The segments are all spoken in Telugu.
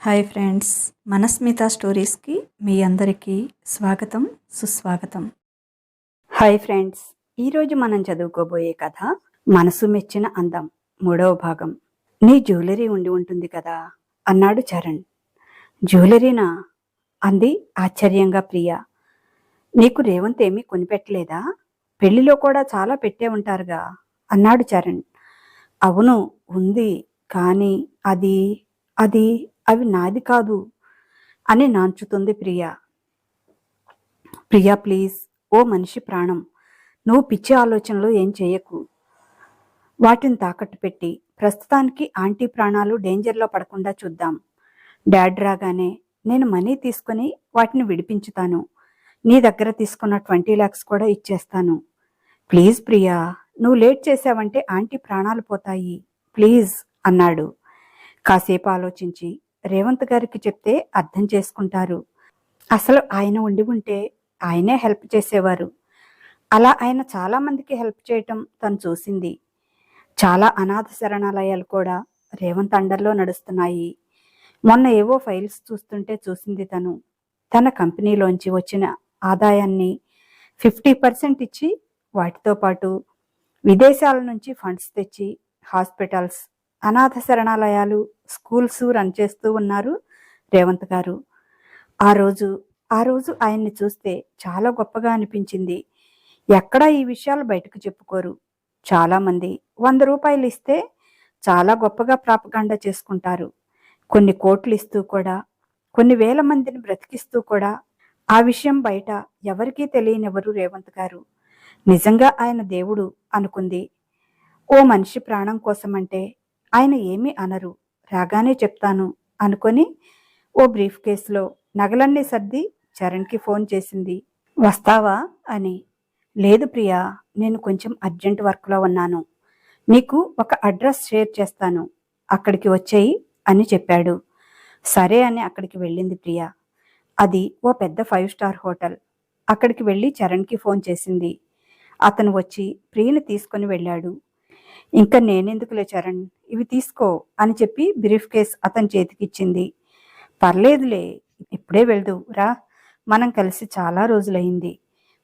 హాయ్ ఫ్రెండ్స్ మనస్మిత స్టోరీస్కి మీ అందరికీ స్వాగతం సుస్వాగతం. హాయ్ ఫ్రెండ్స్ ఈరోజు మనం చదువుకోబోయే కథ మనసు మెచ్చిన అందం మూడవ భాగం. నీ జ్యువెలరీ ఉండి ఉంటుంది కదా అన్నాడు చరణ్. జ్యువెలరీనా? అంది ఆశ్చర్యంగా ప్రియ. నీకు రేవంత్ ఏమీ కొనిపెట్టలేదా? పెళ్ళిలో కూడా చాలా పెట్టే ఉంటారుగా అన్నాడు చరణ్. అవును ఉంది కానీ అది అది అవి నాది కాదు అని నాంచుతుంది ప్రియా. ప్రియా ప్లీజ్ ఓ మనిషి ప్రాణం నువ్వు పిచ్చి ఆలోచనలు ఏం చేయకు. వాటిని తాకట్టు పెట్టి ప్రస్తుతానికి ఆంటీ ప్రాణాలు డేంజర్లో పడకుండా చూద్దాం. డాడ్ రాగానే నేను మనీ తీసుకుని వాటిని విడిపించుతాను. నీ దగ్గర తీసుకున్న ట్వంటీ ల్యాక్స్ కూడా ఇచ్చేస్తాను. ప్లీజ్ ప్రియా నువ్వు లేట్ చేసావంటే ఆంటీ ప్రాణాలు పోతాయి. ప్లీజ్ అన్నాడు. కాసేపు ఆలోచించి రేవంత్ గారికి చెప్తే అర్థం చేసుకుంటారు. అసలు ఆయన ఉండి ఉంటే ఆయనే హెల్ప్ చేసేవారు. అలా ఆయన చాలామందికి హెల్ప్ చేయటం తను చూసింది. చాలా అనాథ శరణాలయాలు కూడా రేవంత్ అండర్లో నడుస్తున్నాయి. మొన్న ఏవో ఫైల్స్ చూస్తుంటే చూసింది తను. తన కంపెనీలోంచి వచ్చిన ఆదాయాన్ని ఫిఫ్టీ పర్సెంట్ ఇచ్చి వాటితో పాటు విదేశాల నుంచి ఫండ్స్ తెచ్చి హాస్పిటల్స్ అనాథ శరణాలయాలు స్కూల్స్ రన్ చేస్తూ ఉన్నారు రేవంత్ గారు. ఆ రోజు ఆ రోజు ఆయన్ని చూస్తే చాలా గొప్పగా అనిపించింది. ఎక్కడా ఈ విషయాలు బయటకు చెప్పుకోరు. చాలామంది వంద రూపాయలు ఇస్తే చాలా గొప్పగా ప్రాపగాండ చేసుకుంటారు. కొన్ని కోట్లు ఇస్తూ కూడా కొన్ని వేల మందిని బ్రతికిస్తూ కూడా ఆ విషయం బయట ఎవరికీ తెలియనివ్వరు రేవంత్ గారు. నిజంగా ఆయన దేవుడు అనుకుంది. ఓ మనిషి ప్రాణం కోసమంటే ఆయన ఏమీ అనరు. రాగానే చెప్తాను అనుకొని ఓ బ్రీఫ్ కేసులో నగలన్నీ సర్ది చరణ్కి ఫోన్ చేసింది. వస్తావా? అని. లేదు ప్రియా నేను కొంచెం అర్జెంట్ వర్క్లో ఉన్నాను. నీకు ఒక అడ్రస్ షేర్ చేస్తాను. అక్కడికి వచ్చేయి అని చెప్పాడు. సరే అని అక్కడికి వెళ్ళింది ప్రియా. అది ఓ పెద్ద ఫైవ్ స్టార్ హోటల్. అక్కడికి వెళ్ళి చరణ్కి ఫోన్ చేసింది. అతను వచ్చి ప్రియని తీసుకొని వెళ్ళాడు. ఇంకా నేనెందుకులే చరణ్? ఇవి తీసుకో అని చెప్పి బ్రీఫ్ కేస్ అతని చేతికిచ్చింది పర్లేదులే ఇప్పుడే వెళ్దు రా. మనం కలిసి చాలా రోజులైంది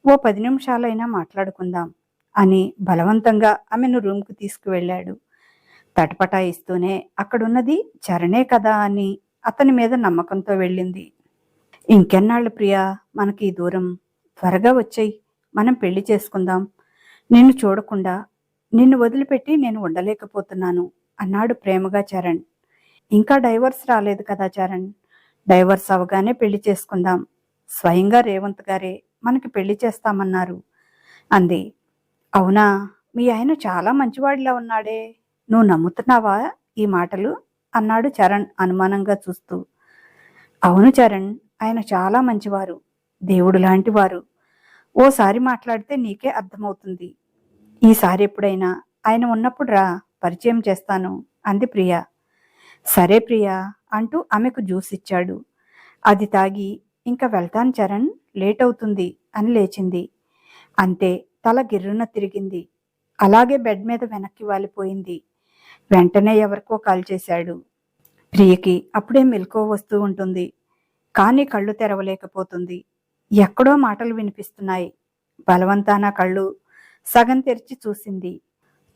ఓ పది నిమిషాలైనా మాట్లాడుకుందాం అని బలవంతంగా ఆమెను రూమ్కు తీసుకువెళ్ళాడు. తటపటాయిస్తూనే అక్కడున్నది చరణే కదా అని అతని మీద నమ్మకంతో వెళ్ళింది. ఇంకెన్నాళ్ళు ప్రియా? మనకి దూరం త్వరగా వచ్చాయి. మనం పెళ్ళి చేసుకుందాం. నిన్ను చూడకుండా నిన్ను వదిలిపెట్టి నేను ఉండలేకపోతున్నాను అన్నాడు ప్రేమగా చరణ్. ఇంకా డైవర్స్ రాలేదు కదా చరణ్? డైవర్స్ అవగానే పెళ్ళి చేసుకుందాం. స్వయంగా రేవంత్ గారే మనకి పెళ్ళి చేస్తామన్నారు. అంది. అవునా? మీ ఆయన చాలా మంచివాడిలా ఉన్నాడే. నువ్వు నమ్ముతున్నావా ఈ మాటలు? అన్నాడు చరణ్ అనుమానంగా చూస్తూ. అవును చరణ్ ఆయన చాలా మంచివారు. దేవుడు లాంటివారు. ఓసారి మాట్లాడితే నీకే అర్థమవుతుంది. ఈసారి ఎప్పుడైనా ఆయన ఉన్నప్పుడు రా పరిచయం చేస్తాను అంది ప్రియ. సరే ప్రియా అంటూ ఆమెకు జ్యూస్ ఇచ్చాడు. అది తాగి ఇంకా వెళ్తాను చరణ్ లేట్ అవుతుంది అని లేచింది. అంతే తల గిర్రున తిరిగింది. అలాగే బెడ్ మీద వెనక్కి వాలిపోయింది. వెంటనే ఎవరికో కాల్ చేశాడు. ప్రియకి అప్పుడే మెలకో వస్తూ ఉంటుంది. కానీ కళ్ళు తెరవలేకపోతుంది. ఎక్కడో మాటలు వినిపిస్తున్నాయి. బలవంతాన కళ్ళు సగం తెరిచి చూసింది.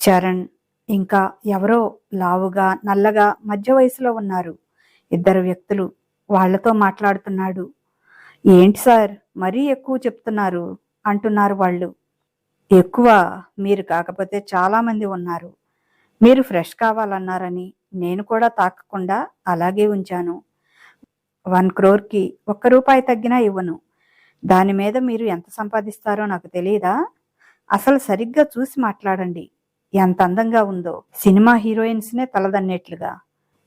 చరణ్ ఇంకా ఎవరో లావుగా నల్లగా మధ్య వయసులో ఉన్నారు. ఇద్దరు వ్యక్తులు వాళ్ళతో మాట్లాడుతున్నాడు. ఏంటి సార్ మరీ ఎక్కువ చెప్తున్నారు అంటున్నారు వాళ్ళు. ఎక్కువ మీరు కాకపోతే చాలామంది ఉన్నారు. మీరు ఫ్రెష్ కావాలన్నారని నేను కూడా తాకకుండా అలాగే ఉంచాను. వన్ క్రోర్కి ఒక్క రూపాయి తగ్గినా ఇవ్వను. దాని మీద మీరు ఎంత సంపాదిస్తారో నాకు తెలియదా అసలు సరిగ్గా చూసి మాట్లాడండి. ఎంత అందంగా ఉందో. సినిమా హీరోయిన్స్నే తలదన్నేట్లుగా.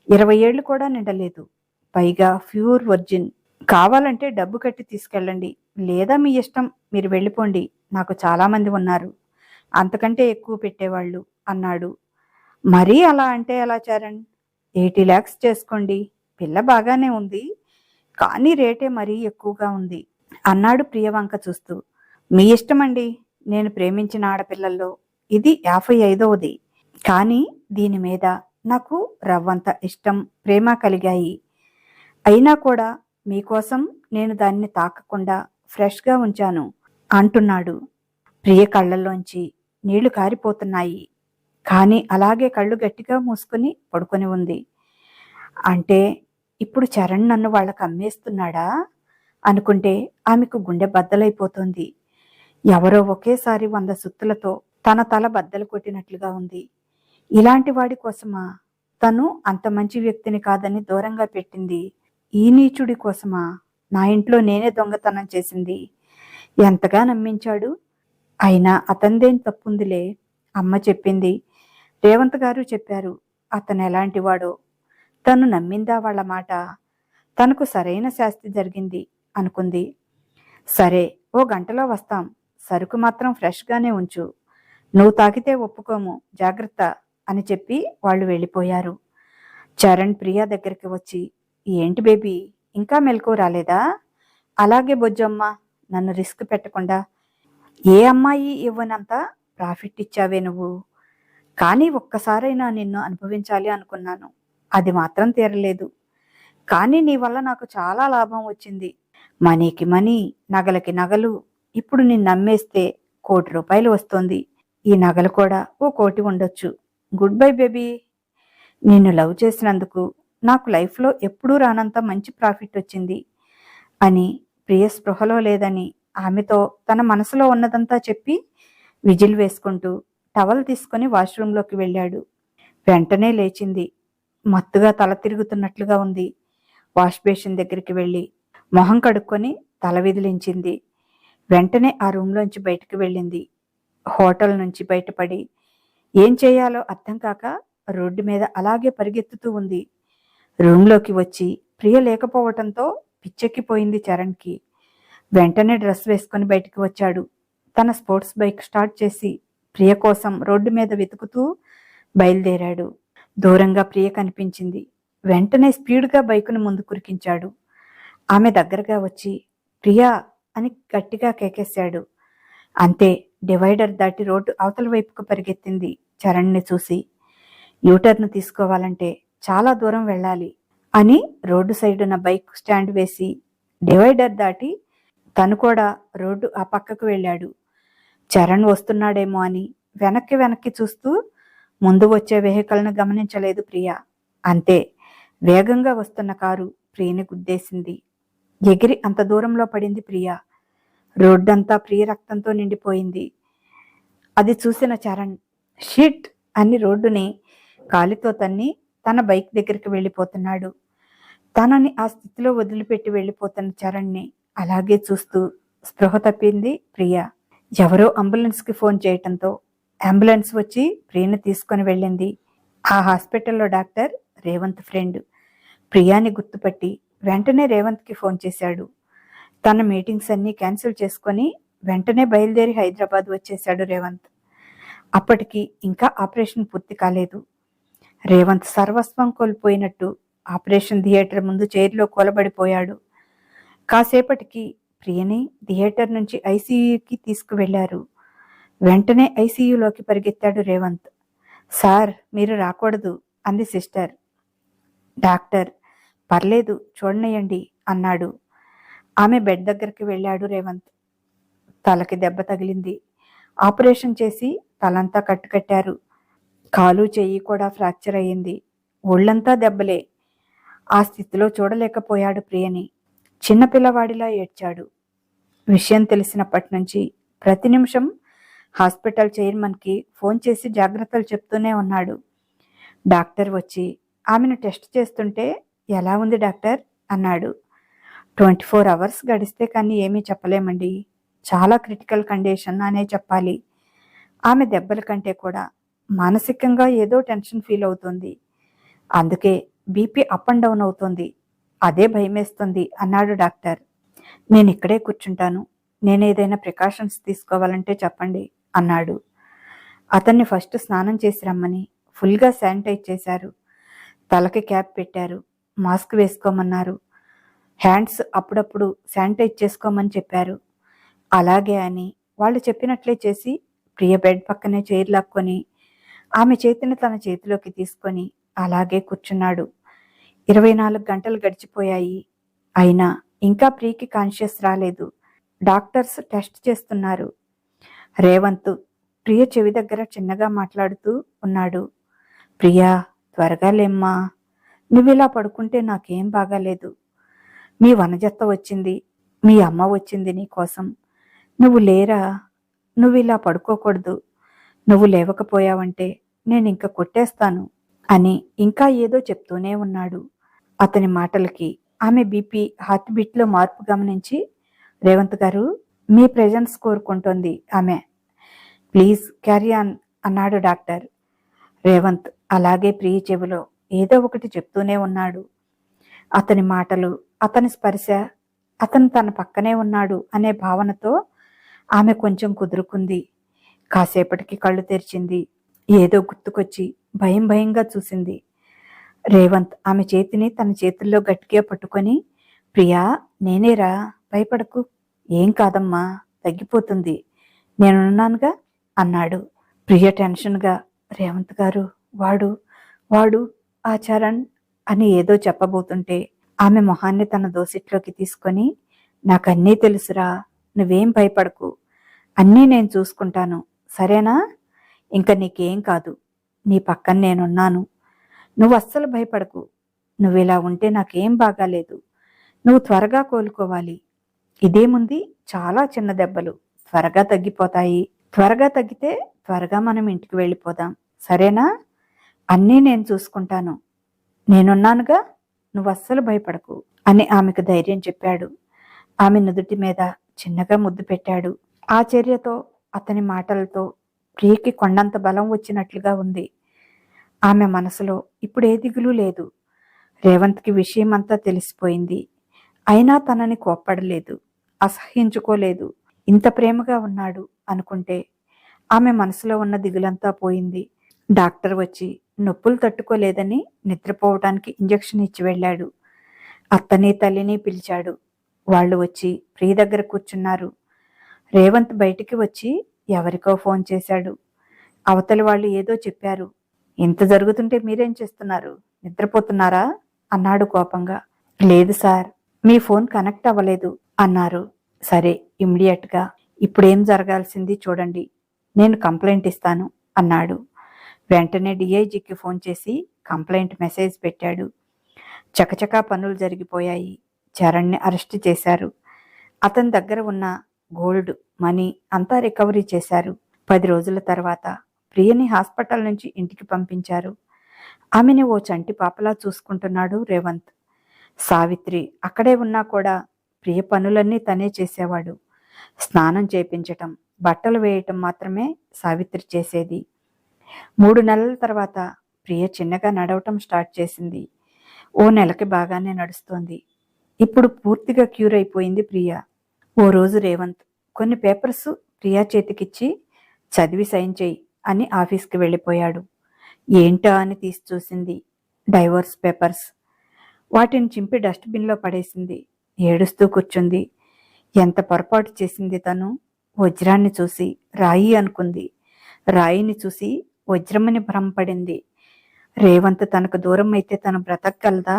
ఇరవై ఏళ్ళు కూడా నిండలేదు. పైగా ప్యూర్ వర్జిన్. కావాలంటే డబ్బు కట్టి తీసుకెళ్ళండి. లేదా మీ ఇష్టం మీరు వెళ్ళిపోండి. నాకు చాలామంది ఉన్నారు. అంతకంటే ఎక్కువ పెట్టేవాళ్ళు అన్నాడు. మరీ అలా అంటే ఎలా చరణ్? ఎయిటీ ల్యాక్స్ చేసుకోండి. పిల్ల బాగానే ఉంది. కానీ రేటే మరీ ఎక్కువగా ఉంది. అన్నాడు ప్రియవంక చూస్తూ. మీ ఇష్టమండి. నేను ప్రేమించిన ఆడపిల్లల్లో ఇది యాభై ఐదవది. కానీ దీని మీద నాకు రవ్వంత ఇష్టం ప్రేమ కలిగాయి. అయినా కూడా మీకోసం నేను దాన్ని తాకకుండా ఫ్రెష్గా ఉంచాను అంటున్నాడు. ప్రియ కళ్ళల్లోంచి నీళ్ళు కారిపోతున్నాయి. కానీ అలాగే కళ్ళు గట్టిగా మూసుకొని పడుకొని ఉంది. అంటే ఇప్పుడు చరణ్ నన్ను వాళ్ళకి అమ్మేస్తున్నాడా అనుకుంటే ఆమెకు గుండె బద్దలైపోతుంది. ఎవరో ఒకేసారి వంద సుత్తులతో తన తల బద్దలు కొట్టినట్లుగా ఉంది. ఇలాంటి వాడి కోసమా? తను అంత మంచి వ్యక్తిని కాదని దూరంగా పెట్టింది. ఈ నీచుడి కోసమా? నా ఇంట్లో నేనే దొంగతనం చేసింది. ఎంతగా నమ్మించాడు? అయినా అతందేం తప్పుందిలే. అమ్మ చెప్పింది. రేవంత్ గారు చెప్పారు అతను ఎలాంటివాడో తను నమ్మిందా వాళ్ళ మాట? తనకు సరైన శాస్తి జరిగింది అనుకుంది. సరే ఓ గంటలో వస్తాం. సరుకు మాత్రం ఫ్రెష్గానే ఉంచు. నువ్వు తాకితే ఒప్పుకోము జాగ్రత్త అని చెప్పి వాళ్ళు వెళ్ళిపోయారు. చరణ్ ప్రియా దగ్గరికి వచ్చి ఏంటి బేబీ ఇంకా మెలకు రాలేదా? అలాగే బొజ్జమ్మ నన్ను రిస్క్ పెట్టకుండా ఏ అమ్మాయి ఇవ్వనంత ప్రాఫిట్ ఇచ్చావే నువ్వు? కానీ ఒక్కసారైనా నిన్ను అనుభవించాలి అనుకున్నాను. అది మాత్రం తీరలేదు. కానీ నీ వల్ల నాకు చాలా లాభం వచ్చింది. మనీకి మనీ నగలకి నగలు ఇప్పుడు నిన్ను నమ్మేస్తే కోటి రూపాయలు వస్తుంది. ఈ నగలు కూడా ఓ కోటి ఉండొచ్చు. Good bye baby. నిన్ను లవ్ చేసినందుకు నాకు లైఫ్లో ఎప్పుడూ రానంత మంచి ప్రాఫిట్ వచ్చింది అని ప్రియ స్పృహలో లేదని ఆమెతో తన మనసులో ఉన్నదంతా చెప్పి విజిల్ వేసుకుంటూ టవల్ తీసుకొని వాష్రూంలోకి వెళ్ళాడు. వెంటనే లేచింది. మత్తుగా తల తిరుగుతున్నట్లుగా ఉంది. వాష్ బేసిన్ దగ్గరికి వెళ్ళి మొహం కడుక్కొని తల విదిలించింది. వెంటనే ఆ రూమ్లోంచి బయటకు వెళ్ళింది. హోటల్ నుంచి బయటపడి ఏం చేయాలో అర్థం కాక రోడ్డు మీద అలాగే పరిగెత్తుతూ ఉంది. రూమ్లోకి వచ్చి ప్రియ లేకపోవటంతో పిచ్చెక్కిపోయింది చరణ్కి. వెంటనే డ్రెస్ వేసుకొని బయటికి వచ్చాడు. తన స్పోర్ట్స్ బైక్ స్టార్ట్ చేసి ప్రియ కోసం రోడ్డు మీద వెతుకుతూ బయలుదేరాడు. దూరంగా ప్రియ కనిపించింది. వెంటనే స్పీడ్గా బైకును ముందు కురికించాడు. ఆమె దగ్గరగా వచ్చి ప్రియా అని గట్టిగా కేకేశాడు. అంతే డివైడర్ దాటి రోడ్డు అవతల వైపుకు పరిగెత్తింది చరణ్ని చూసి. యూటర్న్ తీసుకోవాలంటే చాలా దూరం వెళ్ళాలి అని రోడ్డు సైడున బైక్ స్టాండ్ వేసి డివైడర్ దాటి తను కూడా రోడ్డు ఆ పక్కకు వెళ్ళాడు. చరణ్ వస్తున్నాడేమో అని వెనక్కి వెనక్కి చూస్తూ ముందు వచ్చే వెహికల్ను గమనించలేదు ప్రియ. అంతే వేగంగా వస్తున్న కారు ప్రియని గుద్దేసింది. ఎగిరి అంత దూరంలో పడింది ప్రియ. రోడ్డంతా ప్రియ రక్తంతో నిండిపోయింది. అది చూసిన చరణ్ షిట్ అని రోడ్డుని కాలితో తన్ని తన బైక్ దగ్గరికి వెళ్ళిపోతున్నాడు. తనని ఆ స్థితిలో వదిలిపెట్టి వెళ్ళిపోతున్న చరణ్ని అలాగే చూస్తూ స్పృహ తప్పింది ప్రియ. ఎవరో అంబులెన్స్కి ఫోన్ చేయటంతో అంబులెన్స్ వచ్చి ప్రియని తీసుకొని వెళ్ళింది. ఆ హాస్పిటల్లో డాక్టర్ రేవంత్ ఫ్రెండ్. ప్రియాని గుర్తుపట్టి వెంటనే రేవంత్కి ఫోన్ చేశాడు. తన మీటింగ్స్ అన్నీ క్యాన్సిల్ చేసుకొని వెంటనే బయలుదేరి హైదరాబాద్ వచ్చేశాడు రేవంత్. అప్పటికి ఇంకా ఆపరేషన్ పూర్తి కాలేదు. రేవంత్ సర్వస్వం కోల్పోయినట్టు ఆపరేషన్ థియేటర్ ముందు చైర్లో కూలబడిపోయాడు. కాసేపటికి ప్రియని థియేటర్ నుంచి ఐసీయూకి తీసుకువెళ్ళారు. వెంటనే ఐసీయూలోకి పరిగెత్తాడు రేవంత్. సార్ మీరు రాకూడదు అంది సిస్టర్. డాక్టర్ పర్లేదు చూడనియండి అన్నాడు. ఆమె బెడ్ దగ్గరికి వెళ్ళాడు రేవంత్. తలకి దెబ్బ తగిలింది. ఆపరేషన్ చేసి తలంతా కట్టుకట్టారు. కాలు చెయ్యి కూడా ఫ్రాక్చర్ అయ్యింది. ఒళ్ళంతా దెబ్బలే. ఆ స్థితిలో చూడలేకపోయాడు ప్రియని. చిన్నపిల్లవాడిలా ఏడ్చాడు. విషయం తెలిసినప్పటి నుంచి ప్రతి నిమిషం హాస్పిటల్ చైర్మన్కి ఫోన్ చేసి జాగ్రత్తలు చెప్తూనే ఉన్నాడు. డాక్టర్ వచ్చి ఆమెను టెస్ట్ చేస్తుంటే ఎలా ఉంది డాక్టర్? అన్నాడు. ట్వంటీ ఫోర్ అవర్స్ గడిస్తే కానీ ఏమీ చెప్పలేమండి. చాలా క్రిటికల్ కండిషన్ అనే చెప్పాలి. ఆమె దెబ్బల కంటే కూడా మానసికంగా ఏదో టెన్షన్ ఫీల్ అవుతుంది. అందుకే బీపీ అప్ అండ్ డౌన్ అవుతుంది. అదే భయమేస్తుంది అన్నాడు డాక్టర్. నేను ఇక్కడే కూర్చుంటాను. నేను ఏదైనా ప్రికాషన్స్ తీసుకోవాలంటే చెప్పండి అన్నాడు. అతన్ని ఫస్ట్ స్నానం చేసి రమ్మని. ఫుల్గా శానిటైజ్ చేశారు. తలకి క్యాప్ పెట్టారు. మాస్క్ వేసుకోమన్నారు. హ్యాండ్స్ అప్పుడప్పుడు శానిటైజ్ చేసుకోమని చెప్పారు. అలాగే అని వాళ్ళు చెప్పినట్లే చేసి ప్రియ బెడ్ పక్కనే చైర్ లాక్కొని ఆమె చేతిని తన చేతిలోకి తీసుకొని అలాగే కూర్చున్నాడు. ఇరవై నాలుగు గంటలు గడిచిపోయాయి. అయినా ఇంకా ప్రీకి కాన్షియస్ రాలేదు. డాక్టర్స్ టెస్ట్ చేస్తున్నారు. రేవంత్ ప్రియ చెవి దగ్గర చిన్నగా మాట్లాడుతూ ఉన్నాడు. ప్రియా త్వరగా లేమ్మా. నువ్వు ఇలా పడుకుంటే నాకేం బాగాలేదు. మీ వనజత్త వచ్చింది మీ అమ్మ వచ్చింది నీ కోసం. నువ్వు లేరా? నువ్వు ఇలా పడుకోకూడదు. నువ్వు లేవకపోయావంటే నేను ఇంక కొట్టేస్తాను అని ఇంకా ఏదో చెప్తూనే ఉన్నాడు. అతని మాటలకి ఆమె బీపీ హార్ట్ బీట్లో మార్పు గమనించి రేవంత్ గారు మీ ప్రెజెన్స్ కోరుకుంటోంది ఆమె. ప్లీజ్ క్యారీ ఆన్ అన్నాడు డాక్టర్. రేవంత్ అలాగే ప్రియ చెవిలో ఏదో ఒకటి చెప్తూనే ఉన్నాడు. అతని మాటలు అతని స్పర్శ అతను తన పక్కనే ఉన్నాడు అనే భావనతో ఆమె కొంచెం కుదురుకుంది. కాసేపటికి కళ్ళు తెరిచింది. ఏదో గుర్తుకొచ్చి భయం భయంగా చూసింది. రేవంత్ ఆమె చేతిని తన చేతుల్లో గట్టిగా పట్టుకొని ప్రియా నేనేరా భయపడకు. ఏం కాదమ్మా తగ్గిపోతుంది. నేనున్నానుగా అన్నాడు. ప్రియ టెన్షన్గా రేవంత్ గారు వాడు వాడు ఆచారన్ అని ఏదో చెప్పబోతుంటే ఆమె మొహాన్ని తన దోసిట్లోకి తీసుకొని నాకన్నీ తెలుసురా నువ్వేం భయపడకు అన్నీ నేను చూసుకుంటాను సరేనా? ఇంకా నీకేం కాదు నీ పక్కన నేనున్నాను. నువ్వు అస్సలు భయపడకు నువ్వు ఇలా ఉంటే నాకేం బాగాలేదు నువ్వు త్వరగా కోలుకోవాలి. ఇదేముంది? చాలా చిన్న దెబ్బలు త్వరగా తగ్గిపోతాయి. త్వరగా తగ్గితే త్వరగా మనం ఇంటికి వెళ్ళిపోదాం సరేనా? అన్నీ నేను చూసుకుంటాను. నేనున్నానుగా నువ్వు అస్సలు భయపడకు అని ఆమెకు ధైర్యం చెప్పాడు. ఆమె నుదుటి మీద చిన్నగా ముద్దు పెట్టాడు. ఆ చర్యతో అతని మాటలతో ప్రియకి కొండంత బలం వచ్చినట్లుగా ఉంది. ఆమె మనసులో ఇప్పుడు ఏ దిగులు లేదు. రేవంత్కి విషయం అంతా తెలిసిపోయింది. అయినా తనని కోప్పడలేదు అసహ్యించుకోలేదు. ఇంత ప్రేమగా ఉన్నాడు అనుకుంటే ఆమె మనసులో ఉన్న దిగులంతా పోయింది. డాక్టర్ వచ్చి నొప్పులు తట్టుకోలేదని నిద్రపోవటానికి ఇంజెక్షన్ ఇచ్చి వెళ్ళాడు. అత్తని తల్లిని పిలిచాడు. వాళ్ళు వచ్చి ప్రియ దగ్గర కూర్చున్నారు. రేవంత్ బయటికి వచ్చి ఎవరికో ఫోన్ చేశాడు. అవతలి వాళ్ళు ఏదో చెప్పారు. ఇంత జరుగుతుంటే మీరేం చేస్తున్నారు? నిద్రపోతున్నారా? అన్నాడు కోపంగా. లేదు సార్ మీ ఫోన్ కనెక్ట్ అవ్వలేదు అన్నారు. సరే ఇమ్మీడియట్గా. ఇప్పుడేం జరగాల్సింది చూడండి. నేను కంప్లైంట్ ఇస్తాను అన్నాడు. వెంటనే డిఐజీకి ఫోన్ చేసి కంప్లైంట్ మెసేజ్ పెట్టాడు. చకచకా పనులు జరిగిపోయాయి. చరణ్ని అరెస్ట్ చేశారు. అతని దగ్గర ఉన్న గోల్డ్ మనీ అంతా రికవరీ చేశారు. పది రోజుల తర్వాత ప్రియని హాస్పిటల్ నుంచి ఇంటికి పంపించారు. ఆమెని ఓ చంటి పాపలా చూసుకుంటున్నాడు రేవంత్. సావిత్రి అక్కడే ఉన్నా కూడా ప్రియ పనులన్నీ తనే చేసేవాడు. స్నానం చేపించటం బట్టలు వేయటం మాత్రమే సావిత్రి చేసేది. మూడు నెలల తర్వాత ప్రియ చిన్నగా నడవటం స్టార్ట్ చేసింది. ఓ నెలకి బాగానే నడుస్తోంది. ఇప్పుడు పూర్తిగా క్యూర్ అయిపోయింది ప్రియ. ఓ రోజు రేవంత్ కొన్ని పేపర్స్ ప్రియా చేతికిచ్చి చదివి సైన్ చేయి అని ఆఫీస్కి వెళ్ళిపోయాడు. ఏంటా అని తీసి చూసింది డైవర్స్ పేపర్స్. వాటిని చింపి డస్ట్బిన్లో పడేసింది. ఏడుస్తూ కూర్చుంది. ఎంత పొరపాటు చేసింది తను? వజ్రాన్ని చూసి రాయి అనుకుంది. రాయిని చూసి వజ్రమని భ్రమపడింది. రేవంత్ తనకు దూరం అయితే తను బ్రతకగలదా?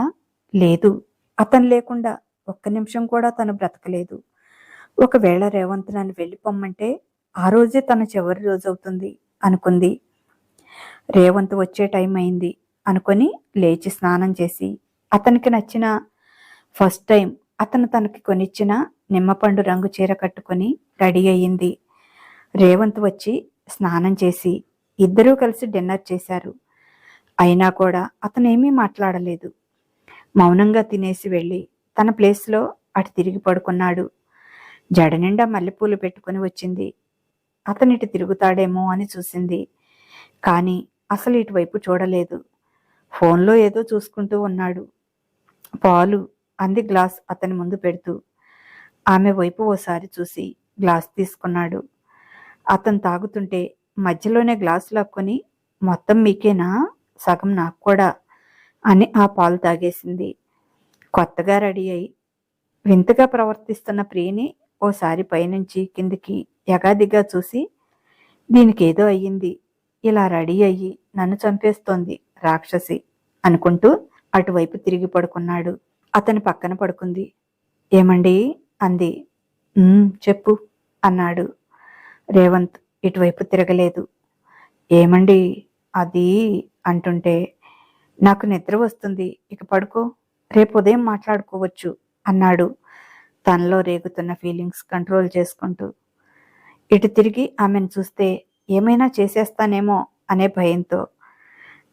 లేదు. అతను లేకుండా ఒక్క నిమిషం కూడా తను బ్రతకలేదు. ఒకవేళ రేవంత్ నన్ను వెళ్ళిపోమ్మంటే ఆ రోజే తన చివరి రోజు అవుతుంది అనుకుంది. రేవంత్ వచ్చే టైం అయింది అనుకొని లేచి స్నానం చేసి అతనికి నచ్చిన ఫస్ట్ టైం అతను తనకి కొనిచ్చిన నిమ్మపండు రంగు చీర కట్టుకొని రెడీ అయ్యింది. రేవంత్ వచ్చి స్నానం చేసి ఇద్దరూ కలిసి డిన్నర్ చేశారు. అయినా కూడా అతనేమీ మాట్లాడలేదు. మౌనంగా తినేసి వెళ్ళి తన ప్లేస్లో అటు తిరిగి పడుకున్నాడు. జడ నిండా మల్లెపూలు పెట్టుకుని వచ్చింది. అతనిటి తిరుగుతాడేమో అని చూసింది. కానీ అసలు ఇటువైపు చూడలేదు. ఫోన్లో ఏదో చూసుకుంటూ ఉన్నాడు. పాలు అంది గ్లాస్ అతని ముందు పెడుతూ. ఆమె వైపు ఓసారి చూసి గ్లాస్ తీసుకున్నాడు. అతను తాగుతుంటే మధ్యలోనే గ్లాస్ లాక్కొని మొత్తం మీకేనా? సగం నాకు కూడా అని ఆ పాలు తాగేసింది. కొత్తగా రెడీ అయి వింతగా ప్రవర్తిస్తున్న ప్రియని ఓసారి పైనుంచి కిందికి యగాదిగా చూసి దీనికి ఏదో అయ్యింది. ఇలా రెడీ అయ్యి నన్ను చంపేస్తోంది రాక్షసి అనుకుంటూ అటువైపు తిరిగి పడుకున్నాడు. అతని పక్కన పడుకుంది. ఏమండి? అంది. చెప్పు అన్నాడు రేవంత్. ఇటువైపు తిరగలేదు. ఏమండి? అది అంటుంటే నాకు నిద్ర వస్తుంది. ఇక పడుకో. రేపు ఉదయం మాట్లాడుకోవచ్చు అన్నాడు. తనలో రేగుతున్న ఫీలింగ్స్ కంట్రోల్ చేసుకుంటూ. ఇటు తిరిగి ఆమెను చూస్తే ఏమైనా చేసేస్తానేమో అనే భయంతో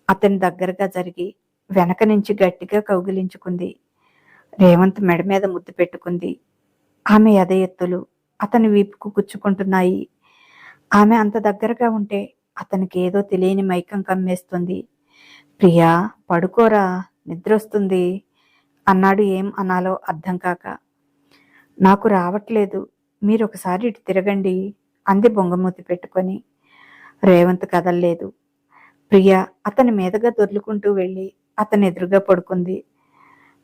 అతని దగ్గరగా జరిగి వెనక నుంచి గట్టిగా కౌగిలించుకుంది. రేవంత్ మెడ మీద ముద్దు పెట్టుకుంది. ఆమె ఎద ఎత్తులు అతని వీపుకు గుచ్చుకుంటున్నాయి. ఆమె అంత దగ్గరగా ఉంటే అతనికి ఏదో తెలియని మైకం కమ్మేస్తుంది. ప్రియా పడుకోరా నిద్రొస్తుంది అన్నాడు ఏం అనాలో అర్థం కాక. నాకు రావట్లేదు మీరు ఒకసారి ఇటు తిరగండి అంది బొంగమూతి పెట్టుకొని. రేవంత్ కదల్లేదు. ప్రియ అతని మీదగా దొర్లుకుంటూ వెళ్ళి అతని ఎదురుగా పడుకుంది.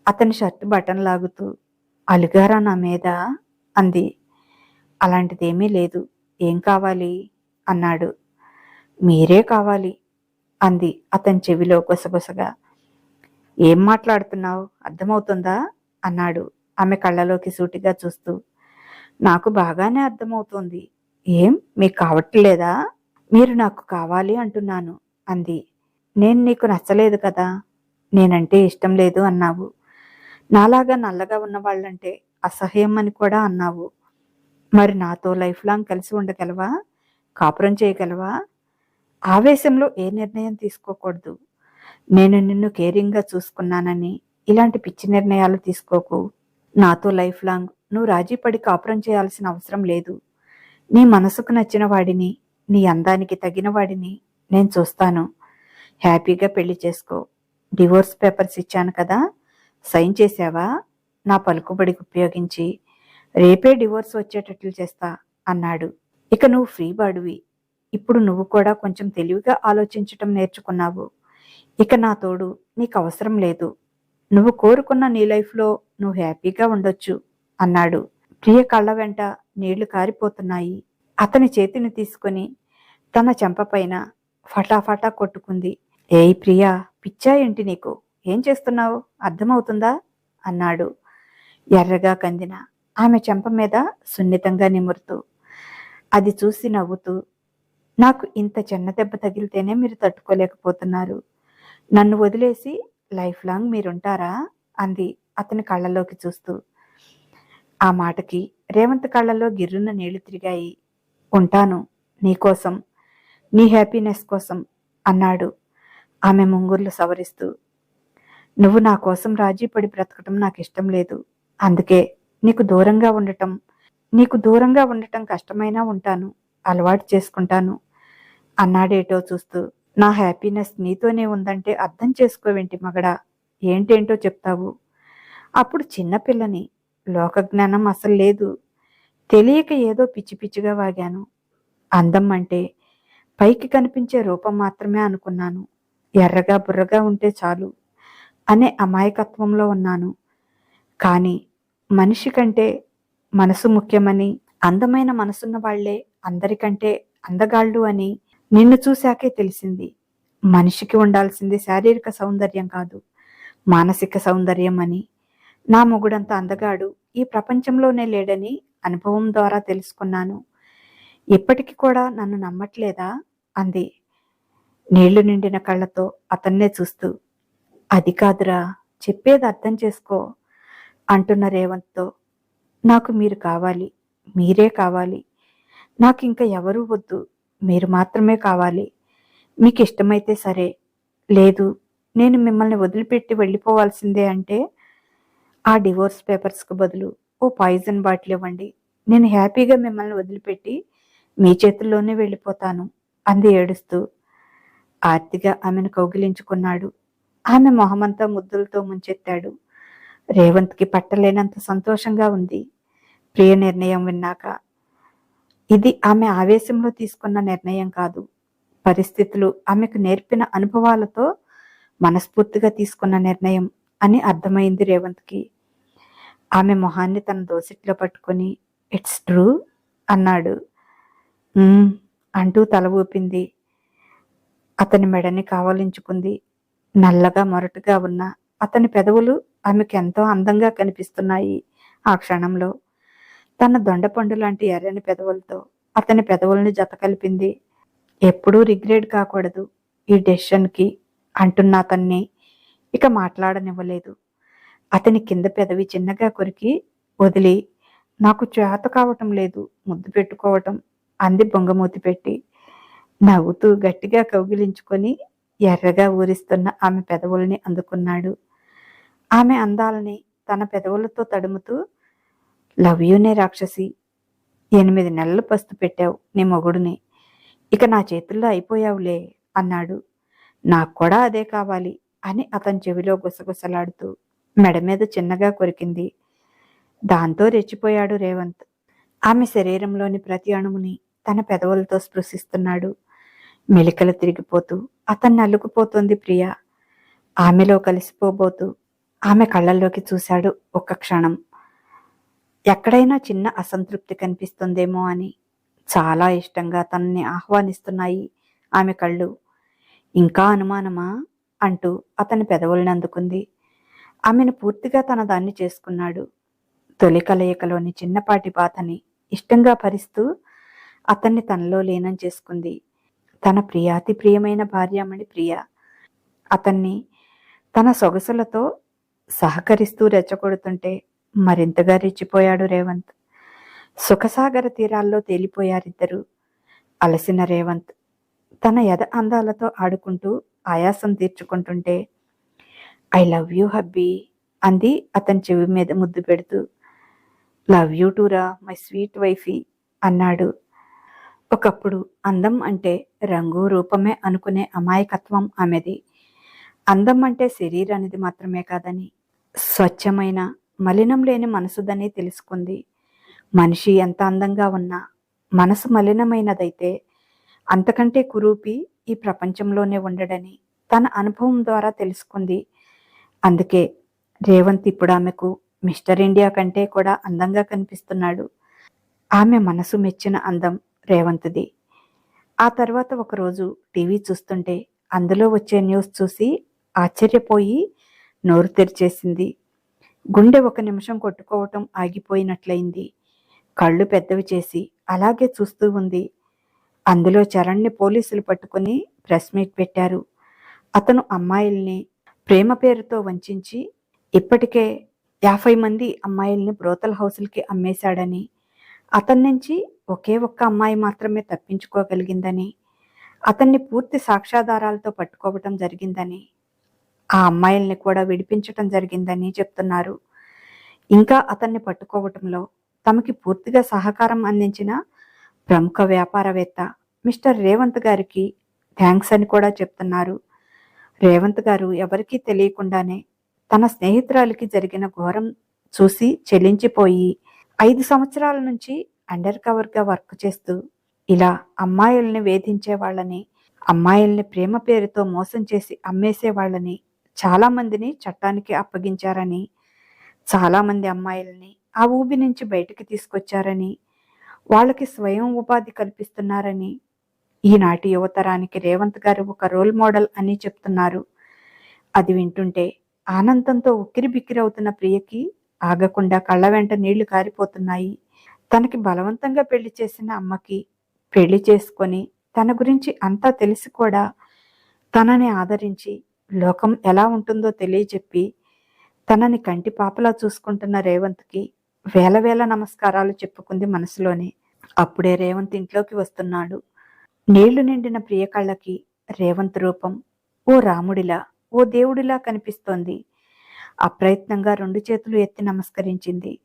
అతని షర్ట్ బటన్ లాగుతూ అలిగారా నా మీద? అంది. అలాంటిదేమీ లేదు ఏం కావాలి? అన్నాడు. మీరే కావాలి అంది అతని చెవిలో గుసగుసగా. ఏం మాట్లాడుతున్నావు? అర్థమవుతుందా? అన్నాడు ఆమె కళ్ళలోకి సూటిగా చూస్తూ. నాకు బాగానే అర్థమవుతుంది. ఏం? మీకు కావట్లేదా? మీరు నాకు కావాలి అంటున్నాను అంది. నేను నీకు నచ్చలేదు కదా? నేనంటే ఇష్టం లేదు అన్నావు. నాలాగా నల్లగా ఉన్న వాళ్ళంటే అసహ్యం అని కూడా అన్నావు. మరి నాతో లైఫ్ లాంగ్ కలిసి ఉండగలవా? కాపురం చేయగలవా? ఆవేశంలో ఏ నిర్ణయం తీసుకోకూడదు. నేను నిన్ను కేరింగ్గా చూసుకున్నానని ఇలాంటి పిచ్చి నిర్ణయాలు తీసుకోకు. నాతో లైఫ్ లాంగ్ నువ్వు రాజీ పడి కాపురం చేయాల్సిన అవసరం లేదు. నీ మనసుకు నచ్చిన వాడిని నీ అందానికి తగిన వాడిని నేను చూస్తాను. హ్యాపీగా పెళ్ళి చేసుకో. డివోర్స్ పేపర్స్ ఇచ్చాను కదా. సైన్ చేసావా? నా పలుకుబడికి ఉపయోగించి రేపే డివోర్స్ వచ్చేటట్లు చేస్తా అన్నాడు. ఇక నువ్వు ఫ్రీ బాడువి. ఇప్పుడు నువ్వు కూడా కొంచెం తెలివిగా ఆలోచించటం నేర్చుకున్నావు. ఇక నా తోడు నీకు అవసరం లేదు. నువ్వు కోరుకున్న నీ లైఫ్లో నువ్వు హ్యాపీగా ఉండొచ్చు అన్నాడు. ప్రియ కళ్ళ వెంట నీళ్ళు కారిపోతున్నాయి. అతని చేతిని తీసుకొని తన చెంపపైన ఫటాఫటా కొట్టుకుంది. ఏయ్ ప్రియా పిచ్చా ఏంటి నీకు? ఏం చేస్తున్నావు? అర్థమవుతుందా? అన్నాడు. ఎర్రగా కందిన. ఆమె చెంప మీద సున్నితంగా నిమురుతూ అది చూసి నవ్వుతూ నాకు ఇంత చిన్న దెబ్బ తగిలితేనే మీరు తట్టుకోలేకపోతున్నారు. నన్ను వదిలేసి లైఫ్ లాంగ్ మీరుంటారా? అంది అతని కళ్ళలోకి చూస్తూ. ఆ మాటకి రేవంత్ కళ్ళలో గిర్రున నీళ్ళు తిరిగాయి. ఉంటాను నీకోసం నీ హ్యాపీనెస్ కోసం అన్నాడు ఆమె ముంగుర్లు సవరిస్తూ. నువ్వు నా కోసం రాజీ పడి బ్రతకటం నాకు ఇష్టం లేదు. అందుకే నీకు దూరంగా ఉండటం నీకు దూరంగా ఉండటం కష్టమైనా ఉంటాను అలవాటు చేసుకుంటాను. అన్నాడేటో చూస్తూ నా హ్యాపీనెస్ నీతోనే ఉందంటే అర్థం చేసుకోవేంటి మగడా? ఏంటేంటో చెప్తావు? అప్పుడు చిన్నపిల్లని లోకజ్ఞానం అసలు లేదు. తెలియక ఏదో పిచ్చి పిచ్చిగా వాగాను. అందం అంటే పైకి కనిపించే రూపం మాత్రమే అనుకున్నాను. ఎర్రగా బుర్రగా ఉంటే చాలు అనే అమాయకత్వంలో ఉన్నాను. కానీ మనిషి కంటే మనసు ముఖ్యమని అందమైన మనసున్న వాళ్ళే అందరికంటే అందగాళ్ళు అని నిన్ను చూశాకే తెలిసింది. మనిషికి ఉండాల్సింది శారీరక సౌందర్యం కాదు మానసిక సౌందర్యం అని. నా మొగుడంత అందగాడు ఈ ప్రపంచంలోనే లేడని అనుభవం ద్వారా తెలుసుకున్నాను. ఇప్పటికి కూడా నన్ను నమ్మట్లేదా? అంది. నీళ్ళు నిండిన కళ్ళతో అతన్నే చూస్తూ అది కాదురా చెప్పేది అర్థం చేసుకో అంటున్న రేవంత్తో నాకు మీరు కావాలి మీరే కావాలి. నాకు ఇంకా ఎవరూ వద్దు మీరు మాత్రమే కావాలి. మీకు ఇష్టమైతే సరే లేదు నేను మిమ్మల్ని వదిలిపెట్టి వెళ్ళిపోవాల్సిందే అంటే ఆ డివోర్స్ పేపర్స్కు బదులు ఓ పాయిజన్ బాటిల్ ఇవ్వండి. నేను హ్యాపీగా మిమ్మల్ని వదిలిపెట్టి మీ చేతుల్లోనే వెళ్ళిపోతాను అంది ఏడుస్తూ. ఆర్తిగా ఆమెను కౌగిలించుకున్నాడు. ఆమె మొహమంతా ముద్దులతో ముంచెత్తాడు. రేవంత్కి పట్టలేనంత సంతోషంగా ఉంది. ప్రియ నిర్ణయం విన్నాక ఇది ఆమె ఆవేశంలో తీసుకున్న నిర్ణయం కాదు. పరిస్థితులు ఆమెకు నేర్పిన అనుభవాలతో మనస్ఫూర్తిగా తీసుకున్న నిర్ణయం అని అర్థమైంది రేవంత్కి. ఆమె మొహాన్ని తన దోసిట్లో పట్టుకొని ఇట్స్ ట్రూ అన్నాడు. అంటూ తల ఊపింది. అతని మెడని కావలించుకుంది. నల్లగా మొరటుగా ఉన్న అతని పెదవులు ఆమెకు ఎంతో అందంగా కనిపిస్తున్నాయి ఆ క్షణంలో. తన దొండపండు లాంటి ఎర్రని పెదవులతో అతని పెదవుల్ని జత కలిపింది. ఎప్పుడూ రిగ్రెట్ కాకూడదు ఈ డెసిషన్కి అంటున్న అతన్ని. ఇక మాట్లాడనివ్వలేదు. అతని కింద పెదవి చిన్నగా కొరికి వదిలి నాకు చేత కావటం లేదు ముద్దు పెట్టుకోవటం అంది బొంగమూతి పెట్టి. నవ్వుతూ గట్టిగా కౌగిలించుకొని ఎర్రగా ఊరిస్తున్న ఆమె పెదవుల్ని అందుకున్నాడు. ఆమె అందాలని తన పెదవులతో తడుముతూ లవ్ యూనే రాక్షసి ఎనిమిది నెలలు పస్తు పెట్టావు నీ మొగుడిని ఇక నా చేతుల్లో అయిపోయావులే అన్నాడు. నాకు కూడా అదే కావాలి అని అతని చెవిలో గుసగుసలాడుతూ మెడ మీద చిన్నగా కొరికింది. దాంతో రెచ్చిపోయాడు రేవంత్. ఆమె శరీరంలోని ప్రతి అణువుని తన పెదవులతో స్పృశిస్తున్నాడు. మెలికలు తిరిగిపోతూ అతన్ని అల్లుకుపోతుంది ప్రియ. ఆమెలో కలిసిపోబోతూ ఆమె కళ్ళల్లోకి చూశాడు ఒక్క క్షణం. ఎక్కడైనా చిన్న అసంతృప్తి కనిపిస్తుందేమో అని. చాలా ఇష్టంగా తనని ఆహ్వానిస్తున్నాయి ఆమె కళ్ళు. ఇంకా అనుమానమా? అంటూ అతని పెదవుల్ని అందుకుంది. ఆమెను పూర్తిగా తన దాన్ని చేసుకున్నాడు. తొలి కలయికలోని చిన్నపాటి బాధని ఇష్టంగా భరిస్తూ అతన్ని తనలో లీనం చేసుకుంది. తన ప్రియాతి ప్రియమైన భార్యమణి ప్రియ. అతన్ని తన సొగసులతో సహకరిస్తూ రెచ్చగొడుతుంటే మరింతగా రెచ్చిపోయాడు రేవంత్. సుఖసాగర తీరాల్లో తేలిపోయారిద్దరు. అలసిన రేవంత్ తన యద అందాలతో ఆడుకుంటూ ఆయాసం తీర్చుకుంటుంటే ఐ లవ్ యూ హబ్బీ అంది అతని చెవి మీద ముద్దు పెడుతూ. లవ్ యూ టూరా మై స్వీట్ వైఫీ అన్నాడు. ఒకప్పుడు అందం అంటే రంగు రూపమే అనుకునే అమాయకత్వం ఆమెది. అందం అంటే శరీరానిది మాత్రమే కాదని స్వచ్ఛమైన మలినం లేని మనసుదని తెలుసుకుంది. మనిషి ఎంత అందంగా ఉన్నా మనసు మలినమైనదైతే అంతకంటే కురూపి ఈ ప్రపంచంలోనే ఉండడని తన అనుభవం ద్వారా తెలుసుకుంది. అందుకే రేవంత్ ఇప్పుడు ఆమెకు మిస్టర్ ఇండియా కంటే కూడా అందంగా కనిపిస్తున్నాడు. ఆమె మనసు మెచ్చిన అందం రేవంత్ది. ఆ తర్వాత ఒకరోజు టీవీ చూస్తుంటే అందులో వచ్చే న్యూస్ చూసి ఆశ్చర్యపోయి నోరు తెరిచేసింది. గుండె ఒక నిమిషం కొట్టుకోవటం ఆగిపోయినట్లయింది. కళ్ళు పెద్దవి చేసి అలాగే చూస్తూ ఉంది. అందులో చరణ్ని పోలీసులు పట్టుకుని ప్రెస్ మీట్ పెట్టారు. అతను అమ్మాయిల్ని ప్రేమ పేరుతో వంచించి ఇప్పటికే యాభై మంది అమ్మాయిల్ని బ్రోతల్ హౌసులకి అమ్మేశాడని అతని నుంచి ఒకే ఒక్క అమ్మాయి మాత్రమే తప్పించుకోగలిగిందని అతన్ని పూర్తి సాక్ష్యాధారాలతో పట్టుకోవటం జరిగిందని ఆ అమ్మాయిల్ని కూడా విడిపించటం జరిగిందని చెప్తున్నారు. ఇంకా అతన్ని పట్టుకోవటంలో తమకి పూర్తిగా సహకారం అందించిన ప్రముఖ వ్యాపారవేత్త మిస్టర్ రేవంత్ గారికి థ్యాంక్స్ అని కూడా చెప్తున్నారు. రేవంత్ గారు ఎవరికీ తెలియకుండానే తన స్నేహితురాలికి జరిగిన ఘోరం చూసి చెల్లించిపోయి ఐదు సంవత్సరాల నుంచి అండర్ కవర్గా వర్క్ చేస్తూ ఇలా అమ్మాయిల్ని వేధించే వాళ్ళని అమ్మాయిల్ని ప్రేమ పేరుతో మోసం చేసి అమ్మేసే వాళ్ళని చాలా మందిని చట్టానికి అప్పగించారని చాలామంది అమ్మాయిల్ని ఆ ఊబి నుంచి బయటికి తీసుకొచ్చారని వాళ్ళకి స్వయం ఉపాధి కల్పిస్తున్నారని ఈనాటి యువతరానికి రేవంత్ గారు ఒక రోల్ మోడల్ అని చెప్తున్నారు. అది వింటుంటే ఆనందంతో ఉక్కిరి బిక్కిరి అవుతున్న ప్రియకి ఆగకుండా కళ్ళ వెంట నీళ్ళు కారిపోతున్నాయి. తనకి బలవంతంగా పెళ్ళి చేసిన అమ్మకి పెళ్ళి చేసుకొని తన గురించి అంతా తెలిసి కూడా తనని ఆదరించి లోకం ఎలా ఉంటుందో తెలియజెప్పి తనని కంటి పాపలా చూసుకుంటున్న రేవంత్కి వేల వేల నమస్కారాలు చెప్పుకుంది మనసులోనే. అప్పుడే రేవంత్ ఇంట్లోకి వస్తున్నాడు. నీళ్ళు నిండిన ప్రియ కళ్ళకి రేవంత్ రూపం ఓ రాముడిలా ఓ దేవుడిలా కనిపిస్తోంది. అప్రయత్నంగా రెండు చేతులు ఎత్తి నమస్కరించింది.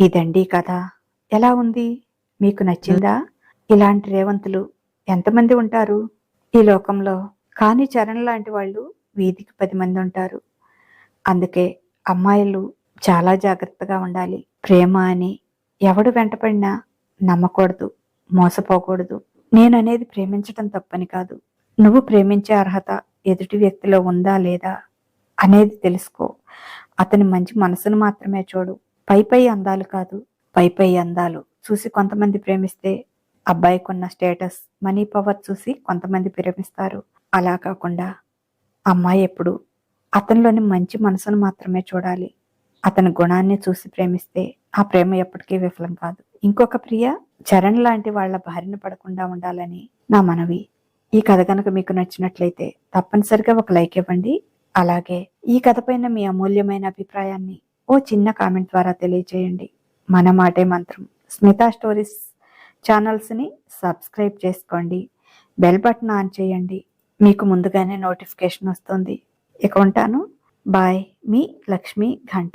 ఇదండి కథ. ఎలా ఉంది? మీకు నచ్చిందా? ఇలాంటి రేవంతులు ఎంతమంది ఉంటారు ఈ లోకంలో? కానీ చరణ్ లాంటి వాళ్ళు వీధికి పది మంది ఉంటారు. అందుకే అమ్మాయిలు చాలా జాగ్రత్తగా ఉండాలి. ప్రేమ అని ఎవడు వెంటపడినా నమ్మకూడదు మోసపోకూడదు. నేననేది ప్రేమించటం తప్పని కాదు. నువ్వు ప్రేమించే అర్హత ఎదుటి వ్యక్తిలో ఉందా లేదా అనేది తెలుసుకో. అతని మంచి మనసును మాత్రమే చూడు. పై పై అందాలు కాదు పై పై అందాలు. చూసి కొంతమంది ప్రేమిస్తే అబ్బాయికున్న స్టేటస్ మనీ పవర్ చూసి కొంతమంది ప్రేమిస్తారు. అలా కాకుండా అమ్మాయి ఎప్పుడు అతనిలోని మంచి మనసును మాత్రమే చూడాలి. అతని గుణాన్ని చూసి ప్రేమిస్తే ఆ ప్రేమ ఎప్పటికీ విఫలం కాదు. ఇంకొక ప్రియ చరణ్ లాంటి వాళ్ళ బారిన పడకుండా ఉండాలని నా మనవి. ఈ కథ కనుక మీకు నచ్చినట్లయితే తప్పనిసరిగా ఒక లైక్ ఇవ్వండి. అలాగే ఈ కథ పైన మీ అమూల్యమైన అభిప్రాయాన్ని ఓ చిన్న కామెంట్ ద్వారా తెలియజేయండి మన మాటే మంత్రం స్మితా స్టోరీస్ ఛానల్స్ని సబ్స్క్రైబ్ చేసుకోండి. బెల్ బటన్ ఆన్ చేయండి. మీకు ముందుగానే నోటిఫికేషన్ వస్తుంది. ఇక ఉంటాను. బాయ్. మీ లక్ష్మి ఘంట.